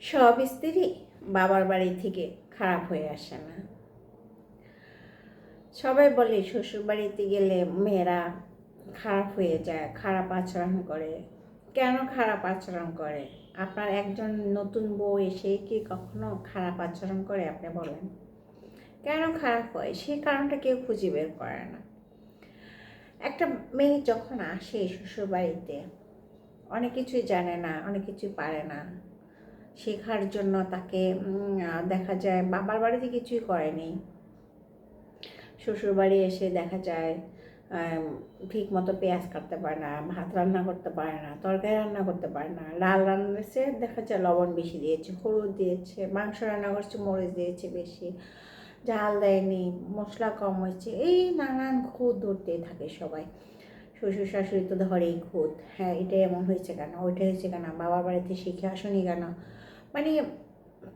সব স্ত্রী বাবার বাড়ি থেকে খারাপ হয়ে আসে না। সবাই বলে শ্বশুর বাড়িতে গেলে মেয়েরা খারাপ হয়ে যায়, খারাপ আচরণ করে। কেন খারাপ আচরণ করে? আপনার একজন নতুন বউ এসে কি কখনো খারাপ আচরণ করে আপনি বলেন? কেন খারাপ হয়? সেই কারণটা কেউ খুঁজে বের করে না। একটা মেয়ে যখন আসে শ্বশুর বাড়িতে, অনেক কিছুই জানে না, অনেক কিছুই পারে না। শেখার জন্য তাকে দেখা যায় বাবার বাড়িতে কিছুই করেনি। শ্বশুর বাড়ি এসে দেখা যায় ঠিক মতো পেঁয়াজ কাটতে পারে না, ভাত রান্না করতে পারে না, তরকারি রান্না করতে পারে না, লাল রান্না দিয়েছে দেখা যায় লবণ বেশি দিয়েছে, হলুদ দিয়েছে, মাংস রান্না করছে, মরিচ দিয়েছে বেশি, ঝাল দেয়নি, মশলা কম হয়েছে, এই নানান খুঁত ধরতেই থাকে সবাই। শ্বশুর শাশুড়ি তো ধরেই খুঁত হ্যাঁ এটা এমন হয়েছে কেন ওইটা হয়েছে কেন, বাবার বাড়িতে শিখে আসনি কেন? মানে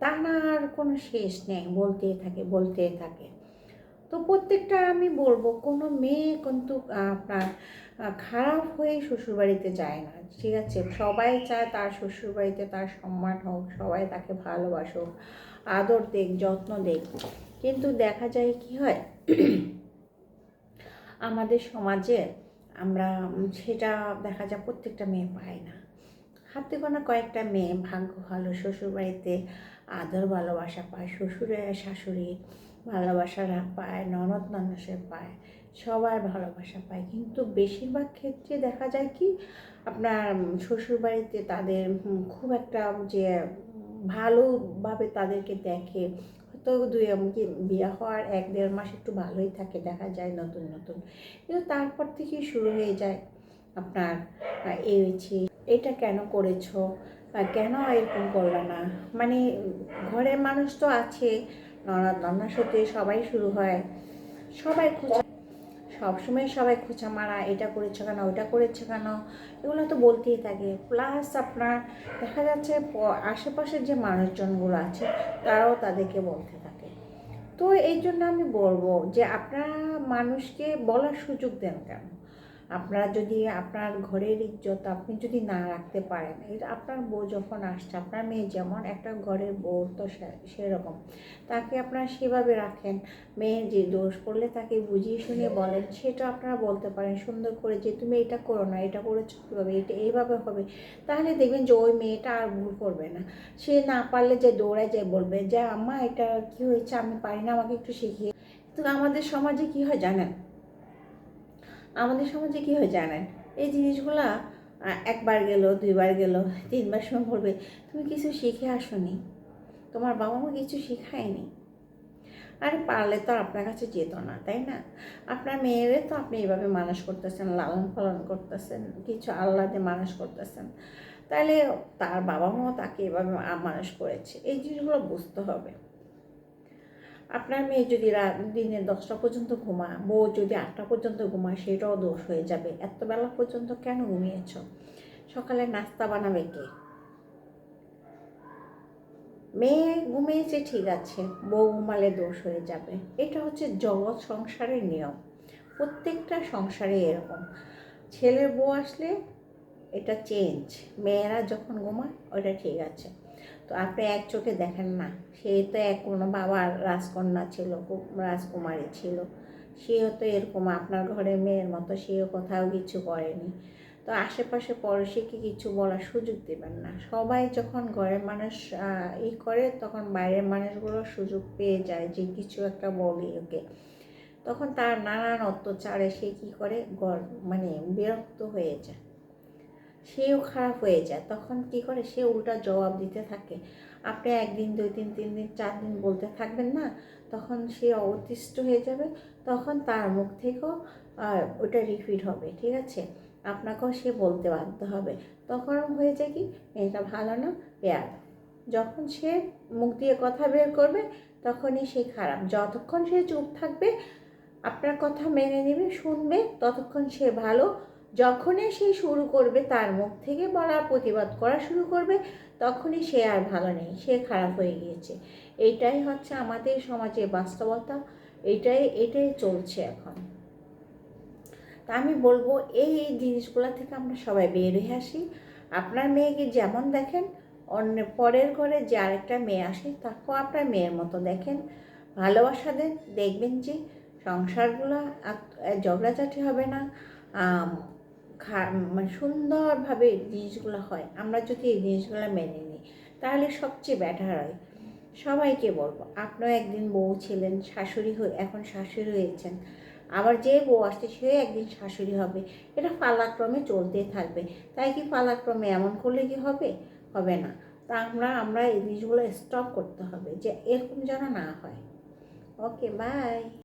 টানার কোনো শেষ নেই, বলতেই থাকে বলতেই থাকে। তো প্রত্যেকটা আমি বলব, কোনো মেয়ে কিন্তু আপনার খারাপ হয়ে শ্বশুরবাড়িতে যায় না, ঠিক আছে? সবাই চায় তার শ্বশুরবাড়িতে তার সম্মান হোক, সবাই তাকে ভালোবাসুক, আদর দেখ যত্ন দেখ কিন্তু দেখা যায় কি হয়, আমাদের সমাজে আমরা সেটা দেখা যায় প্রত্যেকটা মেয়ে পায় না। হাতে গোনা কয়েকটা মেয়ে ভাগ্য ভালো, শ্বশুরবাড়িতে আদর ভালোবাসা পায় শ্বশুরে শাশুড়ি ভালোবাসারা পায়, ননদ ননসে পায়, সবার ভালোবাসা পায়। কিন্তু বেশিরভাগ ক্ষেত্রে দেখা যায় কি, আপনার শ্বশুরবাড়িতে তাদের খুব একটা যে ভালোভাবে তাদেরকে দেখে, হয়তো দুই এমনকি বিয়ে হওয়ার এক দেড় মাস একটু ভালোই থাকে, দেখা যায় নতুন নতুন। কিন্তু তারপর থেকেই শুরু হয়ে যায় আপনার এই হয়েছে, এটা কেন করেছ, বা কেন এরকম করলে না? মানে ঘরের মানুষ তো আছে ননদ নন্নার সাথে সবাই শুরু হয়। সবাই খোঁচা, সবসময় সবাই খোঁচা মারা এটা করেছ কেন ওটা করেছ কেন? এগুলো তো বলতেই থাকে। প্লাস আপনার দেখা যাচ্ছে আশেপাশের যে মানুষজনগুলো আছে, তারাও তাদেরকে বলতে থাকে। তো এই জন্য আমি বলব যে আপনারা মানুষকে বলার সুযোগ দেন কেন? আপনারা যদি আপনার ঘরের ইজ্জত আপনি যদি না রাখতে পারেন আপনার বউ যখন আসছে, আপনার মেয়ে যেমন একটা ঘরের বউ তো সেরকম। তাকে আপনারা সেভাবে রাখেন। মেয়ের যে দোষ করলে তাকে বুঝিয়ে শুনিয়ে বলেন, সেটা আপনারা বলতে পারেন সুন্দর করে যে, তুমি এটা করো না, এটা করেছ কীভাবে? এটা এইভাবে হবে। তাহলে দেখবেন যে, ওই মেয়েটা আর ভুল করবে না। সে না পারলে যে দৌড়ায় যে বলবে যে, আম্মা, এটা কী হয়েছে? আমি পারি না, আমাকে একটু শিখিয়ে তো আমাদের সমাজে কী হয় জানেন? আমাদের সমাজে কী হয় জানেন? এই জিনিসগুলা একবার গেল, দুইবার গেল, তিনবার সময় বলবে তুমি কিছু শিখে আসোনি। তোমার বাবা মা কিছু শেখায়নি। আরে পারলে তো আপনার কাছে যেত না, তাই না? আপনার মেয়েরে তো আপনি এইভাবে মানুষ করতেছেন, লালন পালন করতেছেন, কিছু আল্লাদে মানুষ করতেছেন। তাহলে তার বাবা মাও তাকে এভাবে মানুষ করেছে। এই জিনিসগুলো বুঝতে হবে। আপনার মেয়ে যদি দিনে দশটা পর্যন্ত ঘুমা বউ যদি আটটা পর্যন্ত ঘুমায়, সেটাও দোষ হয়ে যাবে। এত বেলা পর্যন্ত কেন ঘুমিয়েছ? সকালে নাস্তা বানাবে কে? মেয়ে ঘুমিয়েছে, ঠিক আছে। বউ ঘুমালে দোষ হয়ে যাবে। এটা হচ্ছে জগৎ সংসারের নিয়ম। প্রত্যেকটা সংসারে এরকম। ছেলের বউ আসলে এটা চেঞ্জ মেয়েরা যখন ঘুমায় ওটা ঠিক আছে। তো আপনি এক চোখে দেখেন না। সে তো এক কোনো বাবার রাজকন্যা ছিল রাজকুমারী ছিল। সেও তো এরকম আপনার ঘরে মেয়ের মতো, সেও কোথাও কিছু করেনি। তো আশেপাশে পড়োশিকে কিছু বলার সুযোগ দেবেন না। সবাই যখন ঘরের মানুষ ই করে, তখন বাইরের মানুষগুলো সুযোগ পেয়ে যায় যে কিছু একটা বলি ওকে। তখন তার নানান অত্যাচারে সে কী করে? মানে বিরক্ত হয়ে যায়। সেও খারাপ হয়ে যায়। তখন কি করে? সে উল্টা জবাব দিতে থাকে। আপনি একদিন, দুই দিন, তিন দিন, চার দিন বলতে থাকবেন না, তখন সে অতিষ্ঠ হয়ে যাবে। তখন তার মুখ থেকেও ওটা রিপিট হবে, ঠিক আছে? আপনাকেও সে বলতে বাধ্য হবে। তখন হয়ে যায় কি? এটা ভালো না পেয়ার যখন সে মুখ দিয়ে কথা বের করবে, তখনই সে খারাপ। যতক্ষণ সে চুপ থাকবে, আপনার কথা মেনে নেবে, শুনবে, ততক্ষণ সে ভালো যখনই সে শুরু করবে, তার মুখ থেকে বলা প্রতিবাদ করা শুরু করবে, তখনই সে আর ভালো নেই, সে খারাপ হয়ে গিয়েছে। এইটাই হচ্ছে আমাদের সমাজের বাস্তবতা, এটাই এটাই চলছে এখন। তা আমি বলব, এই এই জিনিসগুলো থেকে আমরা সবাই বের হয়ে আসি। আপনার মেয়েকে যেমন দেখেন, অন্য পরের ঘরে যে আরেকটা মেয়ে আসে, তাকেও আপনার মেয়ের মতো দেখেন। ভালোবাসা দেন, দেখবেন যে সংসারগুলো ঝগড়াঝাটি হবে না। সুন্দরভাবে জিনিসগুলো হয়। আমরা যদি এই জিনিসগুলো মেনে নিই, তাহলে সবচেয়ে বেটার হয়। সবাইকে বলব, আপনিও একদিন বউ ছিলেন, শাশুড়ি হয়ে, এখন শাশুড়ি হয়েছেন, আবার যে বউ আসছে, সে একদিন শাশুড়ি হবে। এটা পালাক্রমে চলতেই থাকবে। তাই কি পালাক্রমে এমন করলে কি হবে? হবে না। তা আমরা আমরা এই জিনিসগুলো স্টপ করতে হবে, যে এরকম যেন না হয়। Okay bye